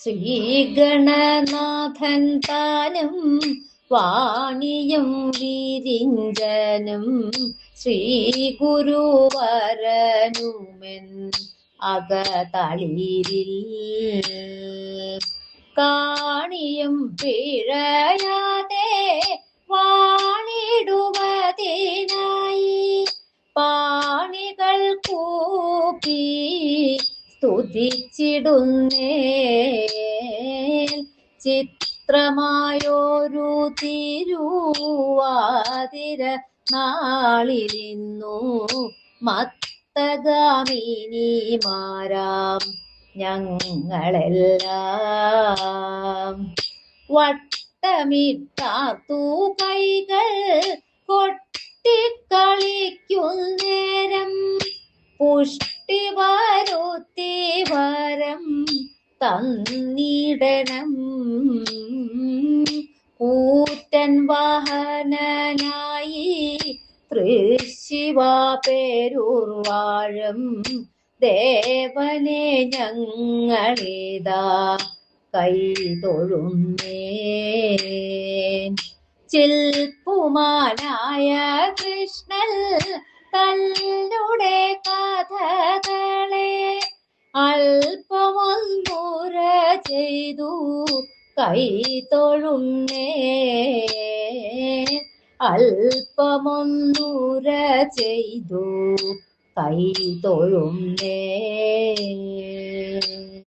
ശ്രീഗണനാഥൻ താനും വാണിയും വിരിഞ്ചനും ശ്രീ ഗുരുവരനുമെൻ അകതളിരിൽ. കാണിയും പിഴയാതെ പാണികൾ കൂക്കി സ്തുതിച്ചിടുന്നേ ചിത്രമായോരു തിരുവാതിര നാളിലിന്നു മത്തഗാമിനിമാരാം ഞങ്ങളെല്ലാം. വട്ടമിട്ടാർത്തു കൈകൾ കൊട്ടിക്കളിക്കുന്നേരം പുഷ്ടി വരുത്തി വരം തന്നിടണം. കൂറ്റൻ വാഹനനായി തൃശിവ പേരൂർവാഴും ദേവനെ ഞങ്ങളിതാ കൈ തൊഴുന്നേ ചിൽപ്പുമാനായ കൃഷ്ണൻ തല്ലുടെ കഥകളെ അല്പമൊന്നുര ചെയ്തു കൈ തൊഴുന്നേ. അല്പമൊന്നുര ചെയ്തു കൈ തൊഴുന്നേ.